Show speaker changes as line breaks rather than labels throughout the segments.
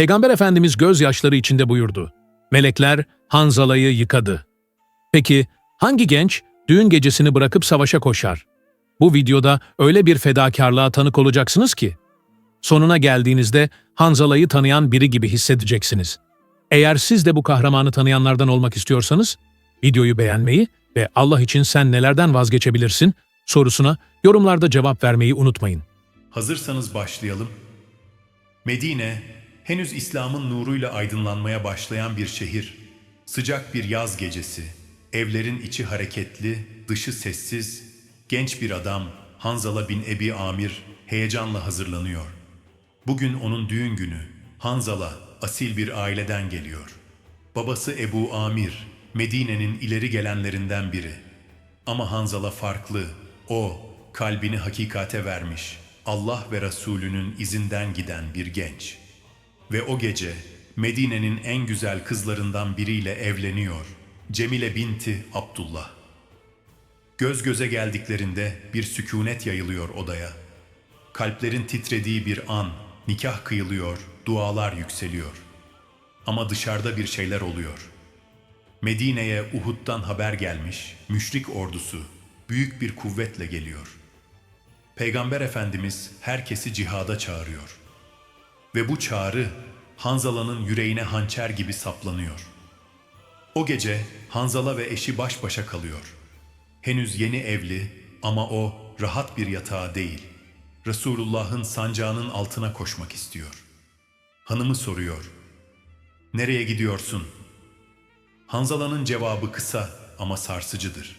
Peygamber Efendimiz gözyaşları içinde buyurdu. Melekler Hanzala'yı yıkadı. Peki hangi genç düğün gecesini bırakıp savaşa koşar? Bu videoda öyle bir fedakarlığa tanık olacaksınız ki, sonuna geldiğinizde Hanzala'yı tanıyan biri gibi hissedeceksiniz. Eğer siz de bu kahramanı tanıyanlardan olmak istiyorsanız, videoyu beğenmeyi ve Allah için sen nelerden vazgeçebilirsin sorusuna yorumlarda cevap vermeyi unutmayın.
Hazırsanız başlayalım. Medine, henüz İslam'ın nuruyla aydınlanmaya başlayan bir şehir. Sıcak bir yaz gecesi. Evlerin içi hareketli, dışı sessiz. Genç bir adam, Hanzala bin Ebi Amir, heyecanla hazırlanıyor. Bugün onun düğün günü. Hanzala, asil bir aileden geliyor. Babası Ebu Amir, Medine'nin ileri gelenlerinden biri. Ama Hanzala farklı. O, kalbini hakikate vermiş. Allah ve Resulünün izinden giden bir genç. Ve o gece Medine'nin en güzel kızlarından biriyle evleniyor. Cemile binti Abdullah. Göz göze geldiklerinde bir sükunet yayılıyor odaya. Kalplerin titrediği bir an, nikah kıyılıyor, dualar yükseliyor. Ama dışarıda bir şeyler oluyor. Medine'ye Uhud'dan haber gelmiş, müşrik ordusu büyük bir kuvvetle geliyor. Peygamber Efendimiz herkesi cihada çağırıyor. Ve bu çağrı Hanzala'nın yüreğine hançer gibi saplanıyor. O gece Hanzala ve eşi baş başa kalıyor. Henüz yeni evli ama o rahat bir yatağa değil. Resulullah'ın sancağının altına koşmak istiyor. Hanımı soruyor. Nereye gidiyorsun? Hanzala'nın cevabı kısa ama sarsıcıdır.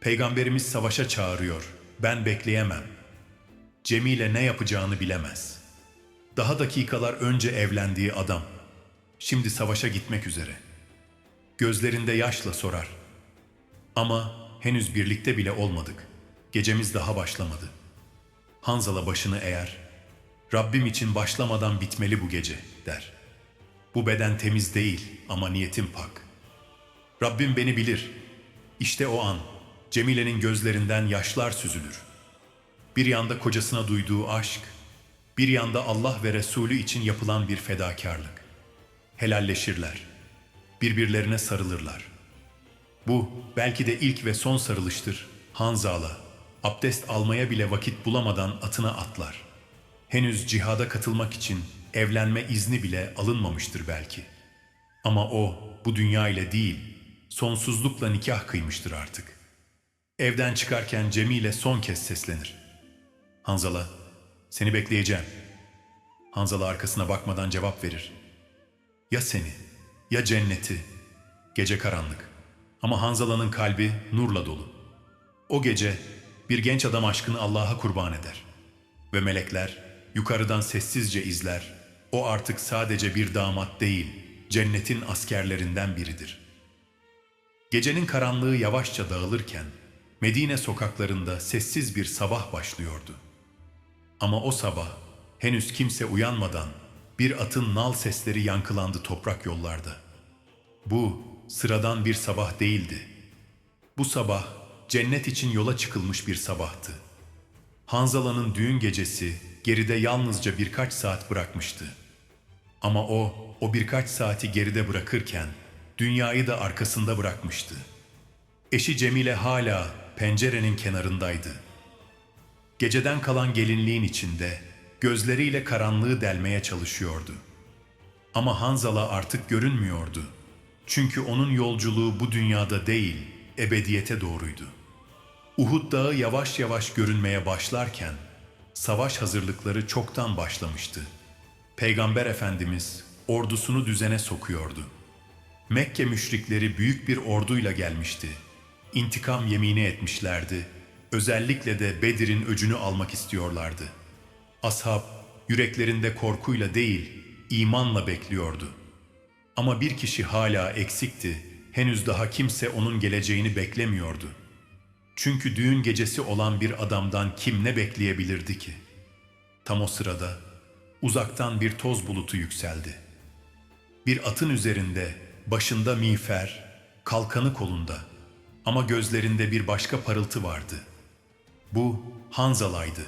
Peygamberimiz savaşa çağırıyor. Ben bekleyemem. Cemile ne yapacağını bilemez. Daha dakikalar önce evlendiği adam. Şimdi savaşa gitmek üzere. Gözlerinde yaşla sorar. Ama henüz birlikte bile olmadık. Gecemiz daha başlamadı. Hanzala başını eğer. Rabbim için başlamadan bitmeli bu gece der. Bu beden temiz değil ama niyetim pak. Rabbim beni bilir. İşte o an Cemile'nin gözlerinden yaşlar süzülür. Bir yanda kocasına duyduğu aşk, bir yanda Allah ve Resulü için yapılan bir fedakarlık. Helalleşirler. Birbirlerine sarılırlar. Bu belki de ilk ve son sarılıştır. Hanzala, abdest almaya bile vakit bulamadan atına atlar. Henüz cihada katılmak için evlenme izni bile alınmamıştır belki. Ama o bu dünya ile değil, sonsuzlukla nikah kıymıştır artık. Evden çıkarken Cemile son kez seslenir. Hanzala, seni bekleyeceğim. Hanzala arkasına bakmadan cevap verir. Ya seni, ya cenneti. Gece karanlık. Ama Hanzala'nın kalbi nurla dolu. O gece bir genç adam aşkını Allah'a kurban eder. Ve melekler yukarıdan sessizce izler. O artık sadece bir damat değil, cennetin askerlerinden biridir. Gecenin karanlığı yavaşça dağılırken Medine sokaklarında sessiz bir sabah başlıyordu. Ama o sabah henüz kimse uyanmadan bir atın nal sesleri yankılandı toprak yollarda. Bu sıradan bir sabah değildi. Bu sabah cennet için yola çıkılmış bir sabahtı. Hanzala'nın düğün gecesi geride yalnızca birkaç saat bırakmıştı. Ama o, o birkaç saati geride bırakırken dünyayı da arkasında bırakmıştı. Eşi Cemile hala pencerenin kenarındaydı. Geceden kalan gelinliğin içinde gözleriyle karanlığı delmeye çalışıyordu. Ama Hanzala artık görünmüyordu. Çünkü onun yolculuğu bu dünyada değil, ebediyete doğruydu. Uhud Dağı yavaş yavaş görünmeye başlarken savaş hazırlıkları çoktan başlamıştı. Peygamber Efendimiz ordusunu düzene sokuyordu. Mekke müşrikleri büyük bir orduyla gelmişti. İntikam yemini etmişlerdi. Özellikle de Bedir'in öcünü almak istiyorlardı. Ashab yüreklerinde korkuyla değil, imanla bekliyordu. Ama bir kişi hala eksikti. Henüz daha kimse onun geleceğini beklemiyordu. Çünkü düğün gecesi olan bir adamdan kim ne bekleyebilirdi ki? Tam o sırada uzaktan bir toz bulutu yükseldi. Bir atın üzerinde, başında miğfer, kalkanı kolunda ama gözlerinde bir başka parıltı vardı. Bu Hanzala'ydı.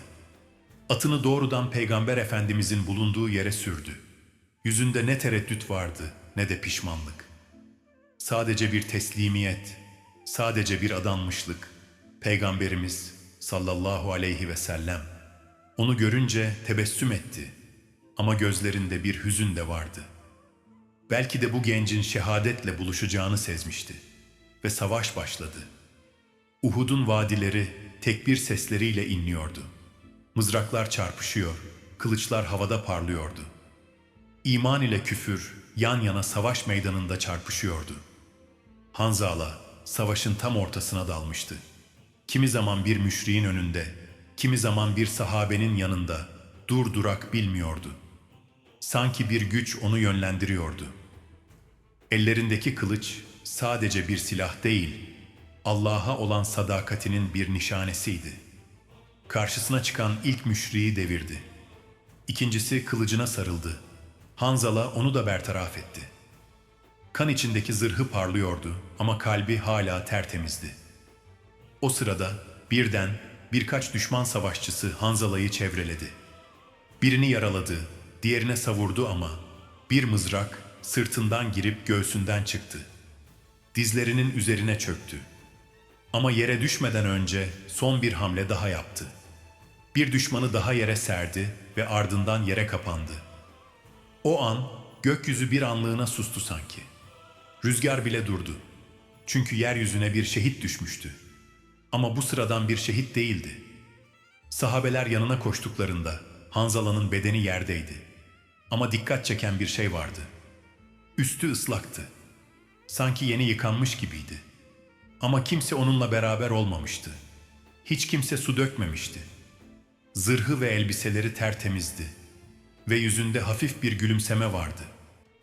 Atını doğrudan Peygamber Efendimizin bulunduğu yere sürdü. Yüzünde ne tereddüt vardı ne de pişmanlık. Sadece bir teslimiyet, sadece bir adanmışlık. Peygamberimiz sallallahu aleyhi ve sellem onu görünce tebessüm etti ama gözlerinde bir hüzün de vardı. Belki de bu gencin şehadetle buluşacağını sezmişti ve savaş başladı. Uhud'un vadileri tekbir sesleriyle inliyordu. Mızraklar çarpışıyor, kılıçlar havada parlıyordu. İman ile küfür yan yana savaş meydanında çarpışıyordu. Hanzala savaşın tam ortasına dalmıştı. Kimi zaman bir müşriğin önünde, kimi zaman bir sahabenin yanında dur durak bilmiyordu. Sanki bir güç onu yönlendiriyordu. Ellerindeki kılıç sadece bir silah değil, Allah'a olan sadakatinin bir nişanesiydi. Karşısına çıkan ilk müşriği devirdi. İkincisi kılıcına sarıldı. Hanzala onu da bertaraf etti. Kan içindeki zırhı parlıyordu ama kalbi hala tertemizdi. O sırada birden birkaç düşman savaşçısı Hanzala'yı çevreledi. Birini yaraladı, diğerine savurdu ama bir mızrak sırtından girip göğsünden çıktı. Dizlerinin üzerine çöktü. Ama yere düşmeden önce son bir hamle daha yaptı. Bir düşmanı daha yere serdi ve ardından yere kapandı. O an gökyüzü bir anlığına sustu sanki. Rüzgar bile durdu. Çünkü yeryüzüne bir şehit düşmüştü. Ama bu sıradan bir şehit değildi. Sahabeler yanına koştuklarında Hanzala'nın bedeni yerdeydi. Ama dikkat çeken bir şey vardı. Üstü ıslaktı. Sanki yeni yıkanmış gibiydi. Ama kimse onunla beraber olmamıştı. Hiç kimse su dökmemişti. Zırhı ve elbiseleri tertemizdi ve yüzünde hafif bir gülümseme vardı.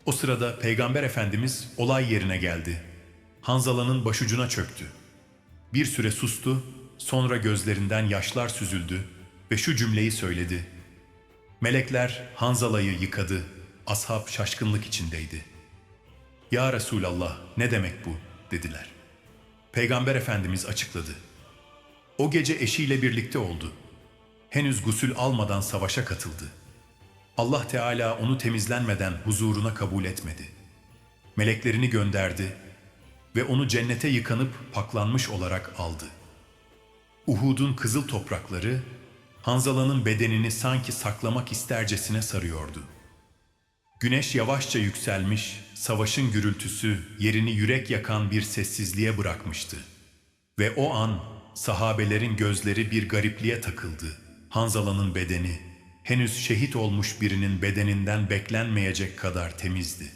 O sırada Peygamber Efendimiz olay yerine geldi. Hanzala'nın başucuna çöktü. Bir süre sustu, sonra gözlerinden yaşlar süzüldü ve şu cümleyi söyledi. Melekler Hanzala'yı yıkadı, ashab şaşkınlık içindeydi. Ya Resulallah ne demek bu dediler. Peygamber Efendimiz açıkladı. O gece eşiyle birlikte oldu. Henüz gusül almadan savaşa katıldı. Allah Teala onu temizlenmeden huzuruna kabul etmedi. Meleklerini gönderdi ve onu cennete yıkanıp paklanmış olarak aldı. Uhud'un kızıl toprakları Hanzala'nın bedenini sanki saklamak istercesine sarıyordu. Güneş yavaşça yükselmiş, savaşın gürültüsü yerini yürek yakan bir sessizliğe bırakmıştı. Ve o an sahabelerin gözleri bir garipliğe takıldı. Hanzala'nın bedeni henüz şehit olmuş birinin bedeninden beklenmeyecek kadar temizdi.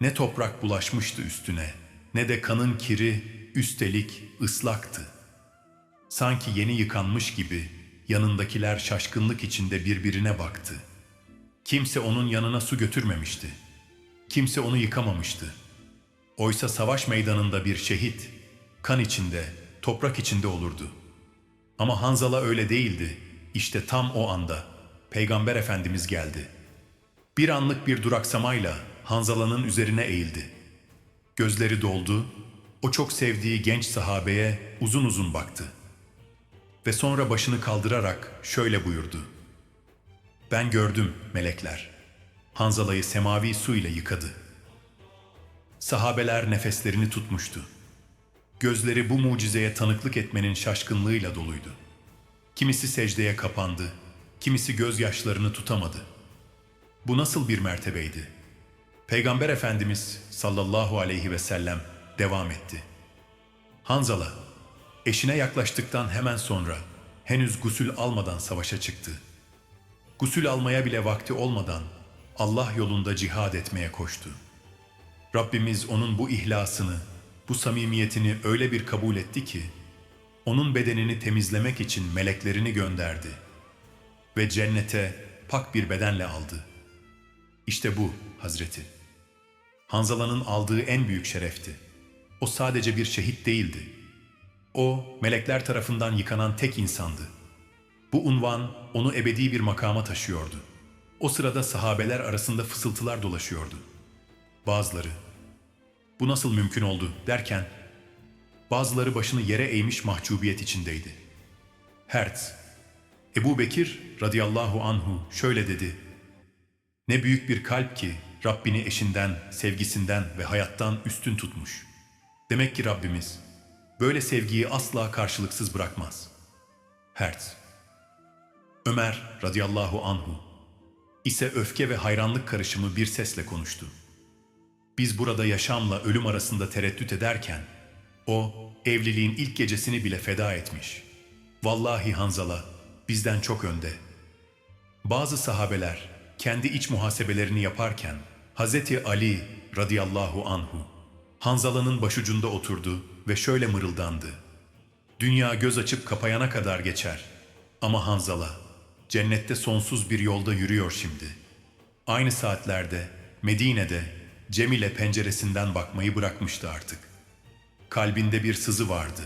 Ne toprak bulaşmıştı üstüne, ne de kanın kiri, üstelik ıslaktı. Sanki yeni yıkanmış gibi yanındakiler şaşkınlık içinde birbirine baktı. Kimse onun yanına su götürmemişti. Kimse onu yıkamamıştı. Oysa savaş meydanında bir şehit, kan içinde, toprak içinde olurdu. Ama Hanzala öyle değildi. İşte tam o anda Peygamber Efendimiz geldi. Bir anlık bir duraksamayla Hanzala'nın üzerine eğildi. Gözleri doldu, o çok sevdiği genç sahabeye uzun uzun baktı. Ve sonra başını kaldırarak şöyle buyurdu. Ben gördüm melekler. Hanzala'yı semavi su ile yıkadı. Sahabeler nefeslerini tutmuştu. Gözleri bu mucizeye tanıklık etmenin şaşkınlığıyla doluydu. Kimisi secdeye kapandı, kimisi gözyaşlarını tutamadı. Bu nasıl bir mertebeydi? Peygamber Efendimiz sallallahu aleyhi ve sellem devam etti. Hanzala, eşine yaklaştıktan hemen sonra henüz gusül almadan savaşa çıktı. Gusül almaya bile vakti olmadan Allah yolunda cihad etmeye koştu. Rabbimiz onun bu ihlasını, bu samimiyetini öyle bir kabul etti ki, onun bedenini temizlemek için meleklerini gönderdi ve cennete pak bir bedenle aldı. İşte bu Hazreti. Hanzala'nın aldığı en büyük şerefti. O sadece bir şehit değildi. O, melekler tarafından yıkanan tek insandı. Bu unvan onu ebedi bir makama taşıyordu. O sırada sahabeler arasında fısıltılar dolaşıyordu. Bazıları, bu nasıl mümkün oldu derken, bazıları başını yere eğmiş mahcubiyet içindeydi. Hertz, Ebu Bekir radıyallahu anhu şöyle dedi. Ne büyük bir kalp ki Rabbini eşinden, sevgisinden ve hayattan üstün tutmuş. Demek ki Rabbimiz böyle sevgiyi asla karşılıksız bırakmaz. Hertz Ömer radıyallahu anhu ise öfke ve hayranlık karışımı bir sesle konuştu. Biz burada yaşamla ölüm arasında tereddüt ederken, o evliliğin ilk gecesini bile feda etmiş. Vallahi Hanzala bizden çok önde. Bazı sahabeler kendi iç muhasebelerini yaparken Hazreti Ali radıyallahu anhu Hanzala'nın başucunda oturdu ve şöyle mırıldandı. Dünya göz açıp kapayana kadar geçer. Ama Hanzala cennette sonsuz bir yolda yürüyor şimdi. Aynı saatlerde Medine'de Cemile penceresinden bakmayı bırakmıştı artık. Kalbinde bir sızı vardı.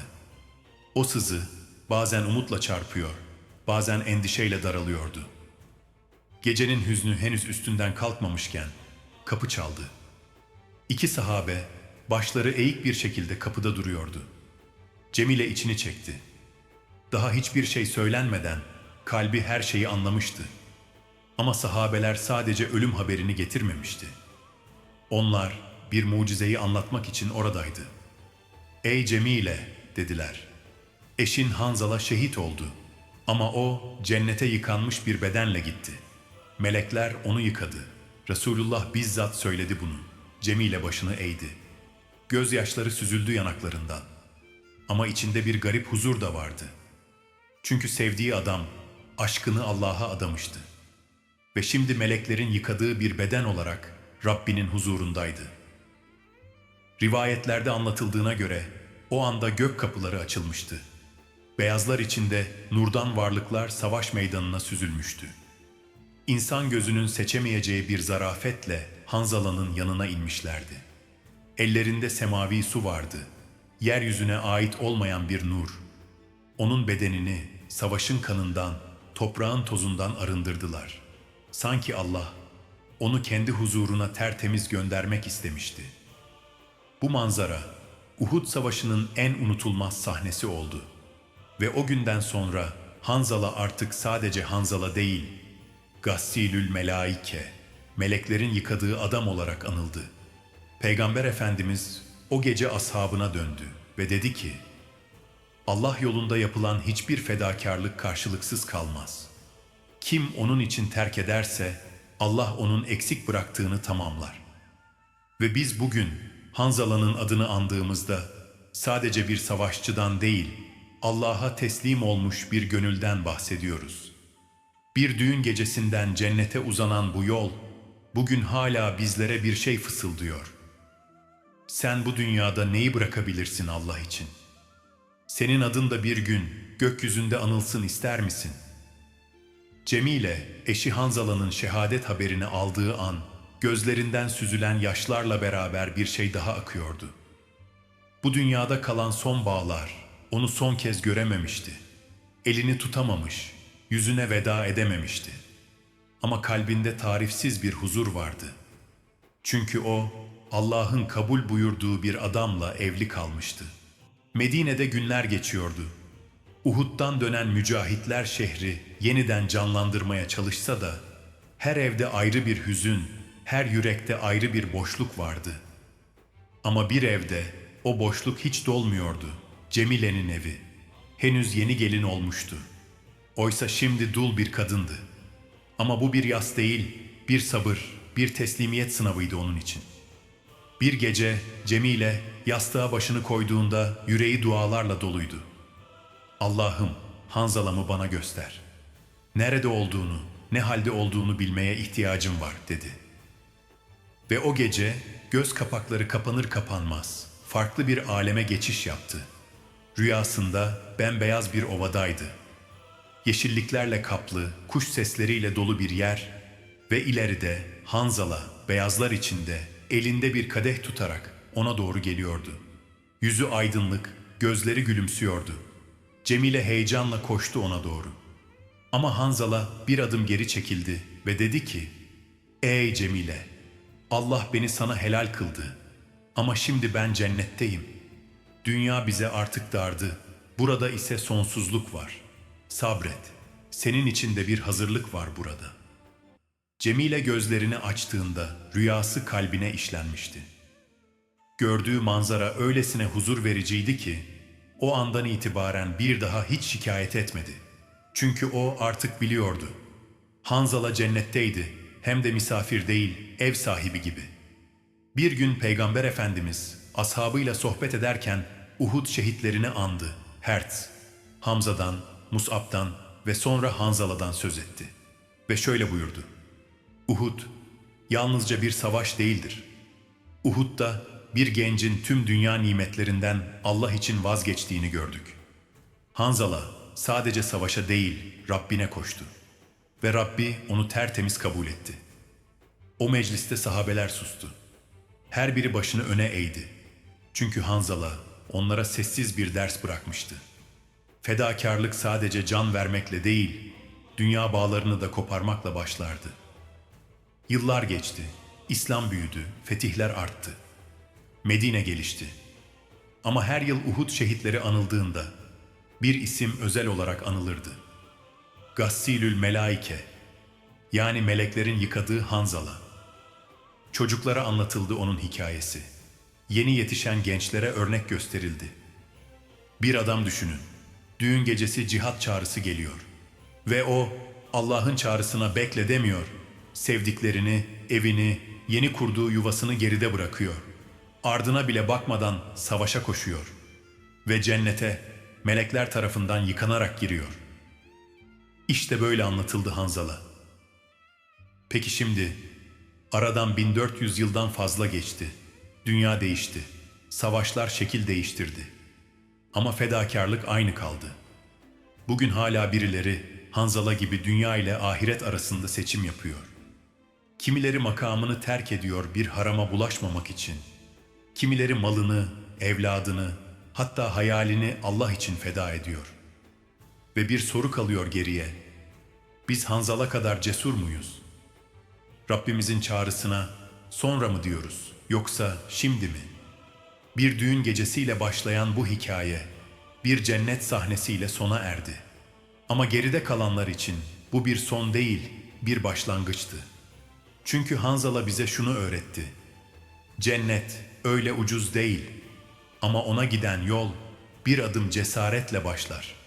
O sızı bazen umutla çarpıyor, bazen endişeyle daralıyordu. Gecenin hüznü henüz üstünden kalkmamışken kapı çaldı. İki sahabe başları eğik bir şekilde kapıda duruyordu. Cemile içini çekti. Daha hiçbir şey söylenmeden kalbi her şeyi anlamıştı. Ama sahabeler sadece ölüm haberini getirmemişti. Onlar bir mucizeyi anlatmak için oradaydı. Ey Cemile dediler. Eşin Hanzala şehit oldu. Ama o cennete yıkanmış bir bedenle gitti. Melekler onu yıkadı. Resulullah bizzat söyledi bunu. Cemile başını eğdi. Gözyaşları süzüldü yanaklarından. Ama içinde bir garip huzur da vardı. Çünkü sevdiği adam aşkını Allah'a adamıştı. Ve şimdi meleklerin yıkadığı bir beden olarak Rabbinin huzurundaydı. Rivayetlerde anlatıldığına göre o anda gök kapıları açılmıştı. Beyazlar içinde nurdan varlıklar savaş meydanına süzülmüştü. İnsan gözünün seçemeyeceği bir zarafetle Hanzala'nın yanına inmişlerdi. Ellerinde semavi su vardı. Yeryüzüne ait olmayan bir nur. Onun bedenini savaşın kanından, toprağın tozundan arındırdılar. Sanki Allah onu kendi huzuruna tertemiz göndermek istemişti. Bu manzara Uhud Savaşı'nın en unutulmaz sahnesi oldu. Ve o günden sonra Hanzala artık sadece Hanzala değil, Gassilül Melaike, meleklerin yıkadığı adam olarak anıldı. Peygamber Efendimiz o gece ashabına döndü ve dedi ki, Allah yolunda yapılan hiçbir fedakarlık karşılıksız kalmaz. Kim onun için terk ederse Allah onun eksik bıraktığını tamamlar. Ve biz bugün Hanzala'nın adını andığımızda sadece bir savaşçıdan değil, Allah'a teslim olmuş bir gönülden bahsediyoruz. Bir düğün gecesinden cennete uzanan bu yol, bugün hala bizlere bir şey fısıldıyor. Sen bu dünyada neyi bırakabilirsin Allah için? Senin adın da bir gün gökyüzünde anılsın ister misin? Cemile, eşi Hanzala'nın şehadet haberini aldığı an, gözlerinden süzülen yaşlarla beraber bir şey daha akıyordu. Bu dünyada kalan son bağlar, onu son kez görememişti. Elini tutamamış, yüzüne veda edememişti. Ama kalbinde tarifsiz bir huzur vardı. Çünkü o, Allah'ın kabul buyurduğu bir adamla evli kalmıştı. Medine'de günler geçiyordu. Uhud'dan dönen mücahitler şehri yeniden canlandırmaya çalışsa da, her evde ayrı bir hüzün, her yürekte ayrı bir boşluk vardı. Ama bir evde o boşluk hiç dolmuyordu. Cemile'nin evi. Henüz yeni gelin olmuştu. Oysa şimdi dul bir kadındı. Ama bu bir yas değil, bir sabır, bir teslimiyet sınavıydı onun için. Bir gece Cemile yastığa başını koyduğunda yüreği dualarla doluydu. Allah'ım Hanzalamı bana göster. Nerede olduğunu, ne halde olduğunu bilmeye ihtiyacım var dedi. Ve o gece göz kapakları kapanır kapanmaz farklı bir aleme geçiş yaptı. Rüyasında bembeyaz bir ovadaydı. Yeşilliklerle kaplı, kuş sesleriyle dolu bir yer ve ileride Hanzala beyazlar içinde elinde bir kadeh tutarak ona doğru geliyordu. Yüzü aydınlık, gözleri gülümsüyordu. Cemile heyecanla koştu ona doğru. Ama Hanzala bir adım geri çekildi ve dedi ki, Ey Cemile, Allah beni sana helal kıldı. Ama şimdi ben cennetteyim. Dünya bize artık dardı. Burada ise sonsuzluk var. Sabret. Senin için de bir hazırlık var burada.'' Cemile gözlerini açtığında rüyası kalbine işlenmişti. Gördüğü manzara öylesine huzur vericiydi ki o andan itibaren bir daha hiç şikayet etmedi. Çünkü o artık biliyordu. Hanzala cennetteydi hem de misafir değil ev sahibi gibi. Bir gün Peygamber Efendimiz ashabıyla sohbet ederken Uhud şehitlerini andı. Hertz, Hamza'dan, Mus'ab'dan ve sonra Hanzala'dan söz etti. Ve şöyle buyurdu. Uhud yalnızca bir savaş değildir. Uhud'da bir gencin tüm dünya nimetlerinden Allah için vazgeçtiğini gördük. Hanzala sadece savaşa değil Rabbine koştu. Ve Rabbi onu tertemiz kabul etti. O mecliste sahabeler sustu. Her biri başını öne eğdi. Çünkü Hanzala onlara sessiz bir ders bırakmıştı. Fedakarlık sadece can vermekle değil, dünya bağlarını da koparmakla başlardı. Yıllar geçti, İslam büyüdü, fetihler arttı. Medine gelişti. Ama her yıl Uhud şehitleri anıldığında bir isim özel olarak anılırdı. Gassilül Melaike, yani meleklerin yıkadığı Hanzala. Çocuklara anlatıldı onun hikayesi. Yeni yetişen gençlere örnek gösterildi. Bir adam düşünün. Düğün gecesi cihat çağrısı geliyor. Ve o Allah'ın çağrısına bekle demiyor. Sevdiklerini, evini, yeni kurduğu yuvasını geride bırakıyor. Ardına bile bakmadan savaşa koşuyor. Ve cennete melekler tarafından yıkanarak giriyor. İşte böyle anlatıldı Hanzala. Peki şimdi aradan 1400 yıldan fazla geçti. Dünya değişti. Savaşlar şekil değiştirdi. Ama fedakarlık aynı kaldı. Bugün hala birileri Hanzala gibi dünya ile ahiret arasında seçim yapıyor. Kimileri makamını terk ediyor bir harama bulaşmamak için. Kimileri malını, evladını, hatta hayalini Allah için feda ediyor. Ve bir soru kalıyor geriye. Biz Hanzala kadar cesur muyuz? Rabbimizin çağrısına sonra mı diyoruz yoksa şimdi mi? Bir düğün gecesiyle başlayan bu hikaye bir cennet sahnesiyle sona erdi. Ama geride kalanlar için bu bir son değil, bir başlangıçtı. Çünkü Hanzala bize şunu öğretti. Cennet öyle ucuz değil ama ona giden yol bir adım cesaretle başlar.''